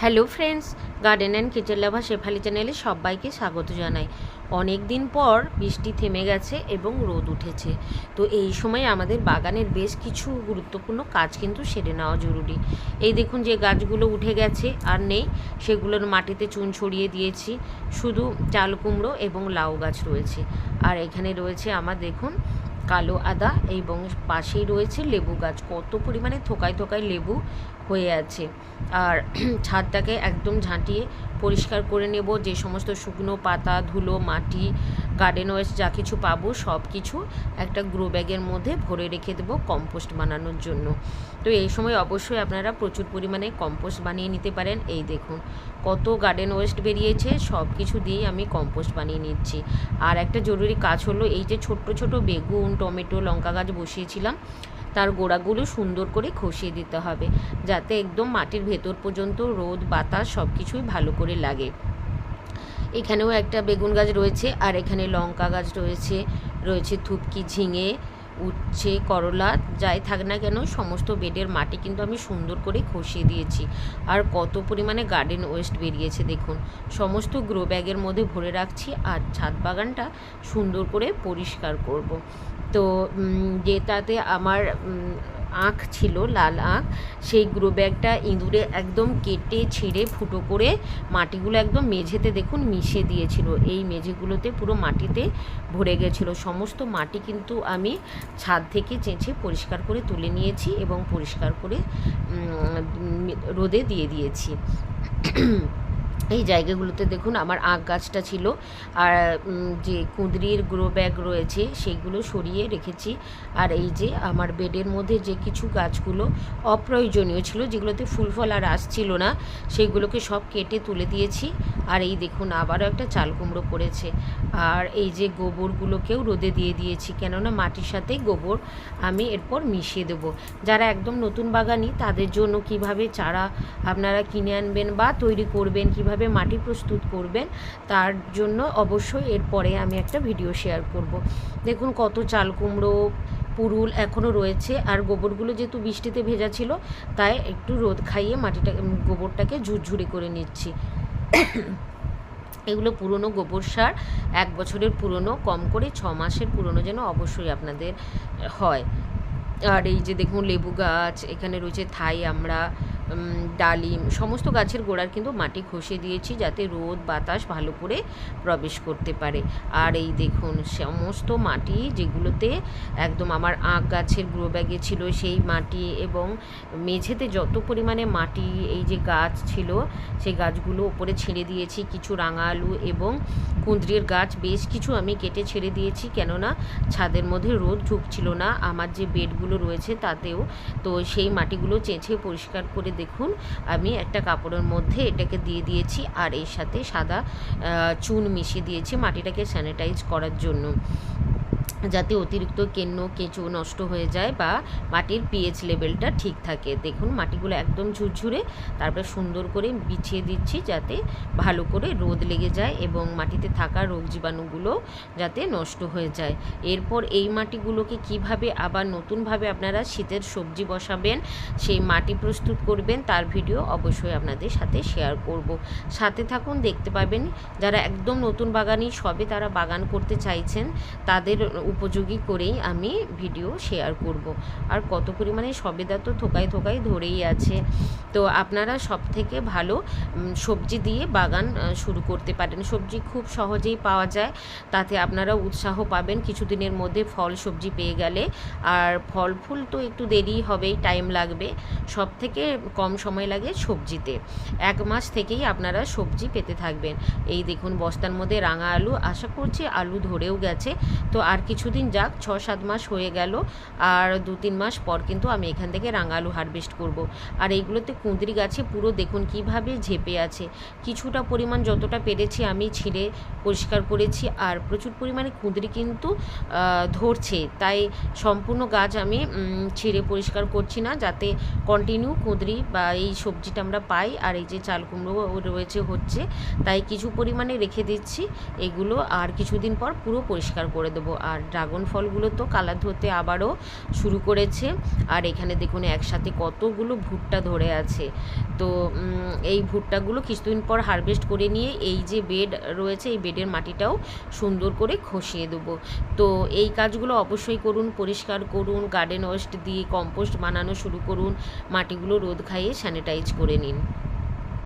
Hello friends garden and kitchen lover Shefali চ্যানেলে সবাইকে স্বাগত জানাই। অনেক দিন পর বৃষ্টি থেমে গেছে এবং রোদ উঠেছে। তো এই সময় আমাদের বাগানের বেশ কিছু গুরুত্বপূর্ণ কাজ কিন্তু সেরে নেওয়া জরুরি। এই দেখুন যে গাছগুলো উঠে গেছে, আর নেই, সেগুলোর মাটিতে চুন ছড়িয়ে দিয়েছি। শুধু চাল কুমড়ো এবং লাউ গাছ রয়েছে। আর এখানে রয়েছে আমার দেখুন, কালো আদা এবং পাশেই রয়েছে লেবু গাছ। কত পরিমাণে থোকায় থোকায় লেবু হয়ে আছে। আর ছাদটাকে একদম ঝাঁটিয়ে পরিষ্কার করে নেব। যে সমস্ত শুকনো পাতা, ধুলো, মাটি গার্ডেন ওয়েস্ট যা কিছু পাবো, সব কিছু একটা গ্রো ব্যাগের মধ্যে ভরে রেখে দেবো কম্পোস্ট বানানোর জন্য। তো এই সময় অবশ্যই আপনারা প্রচুর পরিমাণে কম্পোস্ট বানিয়ে নিতে পারেন। এই দেখুন, কত গার্ডেন ওয়েস্ট বেরিয়েছে, সব কিছু দিয়েই আমি কম্পোস্ট বানিয়ে নিচ্ছি। আর একটা জরুরি কাজ হলো, এই যে ছোট্ট ছোট বেগুন, টমেটো, লঙ্কা গাছ বসিয়েছিলাম, তার গোড়াগুলো সুন্দর করে খসিয়ে দিতে হবে, যাতে একদম মাটির ভেতর পর্যন্ত রোদ, বাতাস সব কিছুই ভালো করে লাগে। এখানেও একটা বেগুন গাছ রয়েছে, আর এখানে লঙ্কা গাছ রয়েছে রয়েছে থুপকি, ঝিঙে, উচ্ছে, করলা, যাই থাক না কেন, সমস্ত বেডের মাটি কিন্তু আমি সুন্দর করে খসিয়ে দিয়েছি। আর কত পরিমাণে গার্ডেন ওয়েস্ট বেরিয়েছে দেখুন। সমস্ত গ্রো ব্যাগের মধ্যে ভরে রাখছি, আর ছাদ বাগানটা সুন্দর করে পরিষ্কার করব। তো যেটাতে আমার আখ ছিল, লাল আখ। সেই গ্রো ব্যাগটা ইঁদুরে একদম কেটে, ছিঁড়ে, ফুটো করে মাটিগুলো একদম মেঝেতে দেখুন মিশে দিয়েছিল। এই মেঝেগুলোতে পুরো মাটিতে ভরে গেছিল। সমস্ত মাটি কিন্তু আমি ছাদ থেকে চেঁচে পরিষ্কার করে তুলে নিয়েছি এবং পরিষ্কার করে রোদে দিয়ে দিয়েছি। এই জায়গাগুলোতে দেখুন আমার আখ গাছটা ছিল আর যে কুঁদরির গ্রো ব্যাগ রয়েছে সেইগুলো সরিয়ে রেখেছি। আর এই যে আমার বেডের মধ্যে যে কিছু গাছগুলো অপ্রয়োজনীয় ছিল, যেগুলোতে ফুল ফল আর আসছিল না সেইগুলোকে সব কেটে তুলে দিয়েছি। আর এই দেখুন আবারও একটা চাল কুমড়ো পড়েছে। আর এই যে গোবরগুলোকেও রোদে দিয়ে দিয়েছি, কেননা মাটির সাথে গোবর আমি এরপর মিশিয়ে দেব। যারা একদম নতুন বাগানি, তাদের জন্য কীভাবে চারা আপনারা কিনে আনবেন বা তৈরি করবেন, কীভাবে কীভাবে মাটি প্রস্তুত করবেন তার জন্য অবশ্যই এরপরে আমি একটা ভিডিও শেয়ার করব। দেখুন কত চাল কুমড়ো, পুরুল এখনও রয়েছে আর গোবরগুলো যেহেতু বৃষ্টিতে ভেজা ছিল, তাই একটু রোদ খাইয়ে মাটিটা গোবরটাকে ঝুরঝুরি করে নিচ্ছি এগুলো পুরনো গোবর সার, এক বছরের পুরনো, কম করে ছ মাসের পুরনো যেন অবশ্যই আপনাদের হয় আর এই যে দেখুন লেবু গাছ, এখানে রয়েছে থাই আমরা ডালিম, সমস্ত গাছের গোড়ার কিন্তু মাটি খসে দিয়েছি যাতে রোদ, বাতাস ভালো করে প্রবেশ করতে পারে। আর এই দেখুন সমস্ত মাটি যেগুলোতে একদম আমার আখ গাছের গ্রো ব্যাগে ছিল সেই মাটি এবং মেঝেতে যত পরিমাণে মাটি এই যে গাছ ছিল, সেই গাছগুলো ওপরে ছেড়ে দিয়েছি কিছু রাঙা আলু এবং কুঁদরির গাছ। বেশ কিছু আমি কেটে ছেড়ে দিয়েছি কেননা ছাদের মধ্যে রোদ ঢুকছিল না। আমার যে বেডগুলো রয়েছে তাতেও। তো সেই মাটিগুলো চেঁচে পরিষ্কার করে দেখুন। আমি একটা কাপড়ের মধ্যে এটাকে দিয়ে দিয়েছি আর এর সাথে সাদা চুন মিশিয়ে দিয়েছি মাটিটাকে স্যানিটাইজ করার জন্য। যাতে অতিরিক্ত কেন্ন কেঁচো নষ্ট হয়ে যায় বা মাটির পিএইচ লেভেলটা ঠিক থাকে। দেখুন, মাটিগুলো একদম ঝুরঝুরে, তারপরে সুন্দর করে বিছিয়ে দিচ্ছি যাতে ভালো করে রোদ লেগে যায় এবং মাটিতে থাকা রোগ জীবাণুগুলো যাতে নষ্ট হয়ে যায়। এরপর এই মাটিগুলোকে কীভাবে আবার নতুনভাবে আপনারা শীতের সবজি বসাবেন, সেই মাটি প্রস্তুত করবেন, তার ভিডিও অবশ্যই আপনাদের সাথে শেয়ার করব। সাথে থাকুন, দেখতে পাবেন, যারা একদম নতুন বাগানি, সবে তারা বাগান করতে চাইছেন, তাদের উপযোগী করেই আমি ভিডিও শেয়ার করব। আর কত পরিমাণে সবেদা তো থোকায় থোকায় ধরেই আছে। তো আপনারা সব থেকে ভালো সবজি দিয়ে বাগান শুরু করতে পারেন। সবজি খুব সহজেই পাওয়া যায়। তাতে আপনারা উৎসাহ পাবেন। কিছুদিনের মধ্যে ফল সবজি পেয়ে গেলে। আর ফল ফুল তো একটু দেরি হবেই, টাইম লাগবে। সব থেকে কম সময় লাগে সবজিতে। এক মাস থেকেই আপনারা সবজি পেতে থাকবেন। এই দেখুন, বস্তার মধ্যে রাঙা আলু। আশা করছি আলু ধরেও গেছে। তো আর কিছুদিন যাক ছ সাত মাস হয়ে গেল আর দু তিন মাস পর কিন্তু আমি এখান থেকে রাঙালু হারভেস্ট করব। আর এইগুলোতে কুঁদরি গাছে পুরো দেখুন কীভাবে ঝেপে আছে। কিছুটা পরিমাণ যতটা পেরেছি আমি ছিঁড়ে পরিষ্কার করেছি আর প্রচুর পরিমাণে কুঁদরি কিন্তু ধরছে। তাই সম্পূর্ণ গাছ আমি ছিঁড়ে পরিষ্কার করছি না যাতে কন্টিনিউ কুঁদরি বা এই সবজিটা আমরা পাই আর এই যে চাল কুমড়ো রয়েছে, হচ্ছে। তাই কিছু পরিমাণে রেখে দিচ্ছি। এগুলো আর কিছুদিন পর পুরো পরিষ্কার করে দেবো। আর ড্রাগন ফলগুলো তো কালার ধরতে আবারও শুরু করেছে। আর এখানে দেখুন, একসাথে কতগুলো ভুট্টা ধরে আছে। তো এই ভুট্টাগুলো কিছুদিন পর হারভেস্ট করে নিয়ে এই যে বেড রয়েছে, এই বেডের মাটিটাও সুন্দর করে খসিয়ে দেবো। তো, এই কাজগুলো অবশ্যই করুন, পরিষ্কার করুন গার্ডেন ওয়েস্ট দিয়ে কম্পোস্ট বানানো শুরু করুন, মাটিগুলো রোদ খাইয়ে স্যানিটাইজ করে নিন।